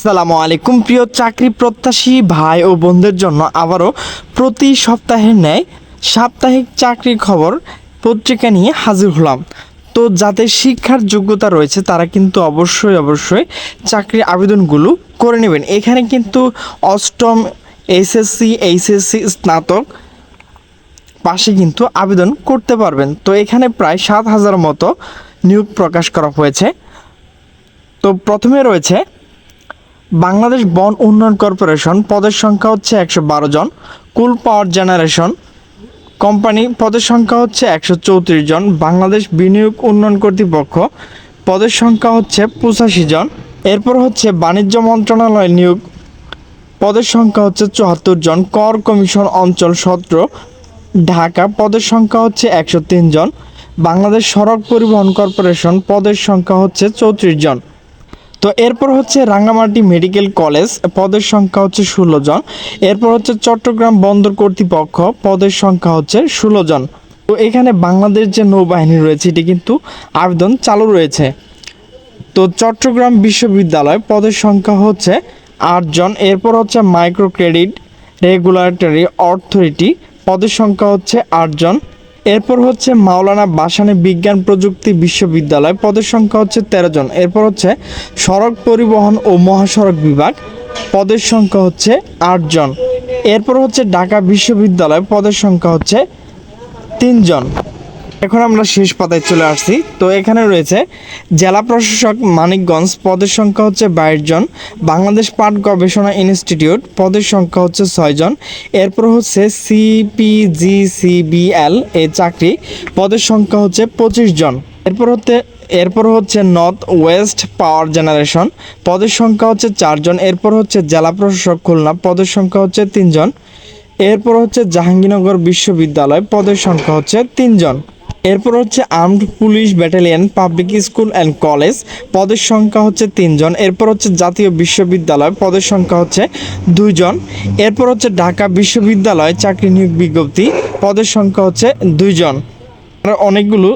আসসালামু আলাইকুম। প্রিয় চাকরি প্রত্যাশী ভাই ও বোনদের জন্য আবারও প্রতি সপ্তাহের ন্যায় সাপ্তাহিক চাকরির খবর পত্রিকা নিয়ে হাজির হলাম। তো যাদের শিক্ষার যোগ্যতা রয়েছে, তারা কিন্তু অবশ্যই অবশ্যই চাকরির আবেদনগুলো করে নেবেন। এখানে কিন্তু অষ্টম এসএসসি, এইচএসসি স্নাতক পাশে কিন্তু আবেদন করতে পারবেন। তো এখানে প্রায় সাত হাজার মতো নিয়োগ প্রকাশ করা হয়েছে। তো প্রথমে রয়েছে বাংলাদেশ বন উন্নয়ন কর্পোরেশন পদের সংখ্যা হচ্ছে একশো বারো জন। কুল পাওয়ার জেনারেশন কোম্পানি পদের সংখ্যা হচ্ছে একশো চৌত্রিশ জন। বাংলাদেশ বিনিয়োগ উন্নয়ন কর্তৃপক্ষ পদের সংখ্যা হচ্ছে পঁচাশি জন। এরপর হচ্ছে বাণিজ্য মন্ত্রণালয় নিয়োগ পদের সংখ্যা হচ্ছে চুয়াত্তর জন। কর কমিশন অঞ্চল সতেরো, ঢাকা পদের সংখ্যা হচ্ছে একশো তিন জন। বাংলাদেশ সড়ক পরিবহন কর্পোরেশন পদের সংখ্যা হচ্ছে চৌত্রিশ জন। তো এরপর হচ্ছে রাঙ্গামাটি মেডিকেল কলেজ, পদের সংখ্যা হচ্ছে ষোলো জন। এরপর হচ্ছে চট্টগ্রাম বন্দর কর্তৃপক্ষ, পদের সংখ্যা হচ্ছে ষোলো জন। তো এখানে বাংলাদেশ যে নৌবাহিনী রয়েছে, এটি কিন্তু আবেদন চালু রয়েছে। তো চট্টগ্রাম বিশ্ববিদ্যালয়, পদের সংখ্যা হচ্ছে আটজন এরপর হচ্ছে মাইক্রো ক্রেডিট রেগুলেটরি অথরিটি পদের সংখ্যা হচ্ছে আটজন এরপর হচ্ছে মাওলানা বাসানি বিজ্ঞান প্রযুক্তি বিশ্ববিদ্যালয়, পদের সংখ্যা হচ্ছে তেরো জন। এরপর হচ্ছে সড়ক পরিবহন ও মহাসড়ক বিভাগ, পদের সংখ্যা হচ্ছে আটজন এরপর হচ্ছে ঢাকা বিশ্ববিদ্যালয়, পদের সংখ্যা হচ্ছে তিনজন এখন আমরা শেষ পাতায় চলে আসছি। তো এখানে রয়েছে, জেলা প্রশাসক মানিকগঞ্জ, পদের সংখ্যা হচ্ছে বাইশ জন। বাংলাদেশ পাট গবেষণা ইনস্টিটিউট, পদের সংখ্যা হচ্ছে ছয়জন এরপর হচ্ছে সিপিজিসিবিএল এই চাকরি, পদের সংখ্যা হচ্ছে পঁচিশ জন। এরপর হচ্ছে এরপর হচ্ছে নর্থ ওয়েস্ট পাওয়ার জেনারেশন পদের সংখ্যা হচ্ছে চারজন এরপর হচ্ছে জেলা প্রশাসক খুলনা, পদের সংখ্যা হচ্ছে তিনজন এরপর হচ্ছে জাহাঙ্গীরনগর বিশ্ববিদ্যালয়, পদের সংখ্যা হচ্ছে তিনজন এরপর হচ্ছে armed police battalion, public school and college, পদের সংখ্যা হচ্ছে তিনজন। এরপর হচ্ছে জাতীয় বিশ্ববিদ্যালয়, পদের সংখ্যা হচ্ছে দুইজন। এরপর হচ্ছে ঢাকা বিশ্ববিদ্যালয়, চাকরি নিয়োগ বিজ্ঞপ্তি, পদের সংখ্যা হচ্ছে দুইজন। আর অনেকগুলো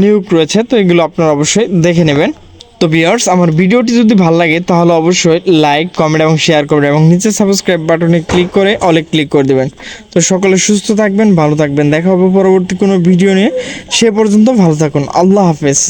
নিয়োগ রয়েছে, তো এগুলো আপনারা অবশ্যই দেখে নেবেন। তো ভিউয়ার্স আমার ভিডিওটি যদি ভালো লাগে, তাহলে অবশ্যই লাইক কমেন্ট এবং শেয়ার করবেন এবং নিচে সাবস্ক্রাইব বাটনে ক্লিক করে অলে ক্লিক করে দেবেন। তো সকলে সুস্থ থাকবেন, ভালো থাকবেন, দেখা হবে পরবর্তী কোনো ভিডিও নিয়ে। সে পর্যন্ত ভালো থাকুন, আল্লাহ হাফেজ।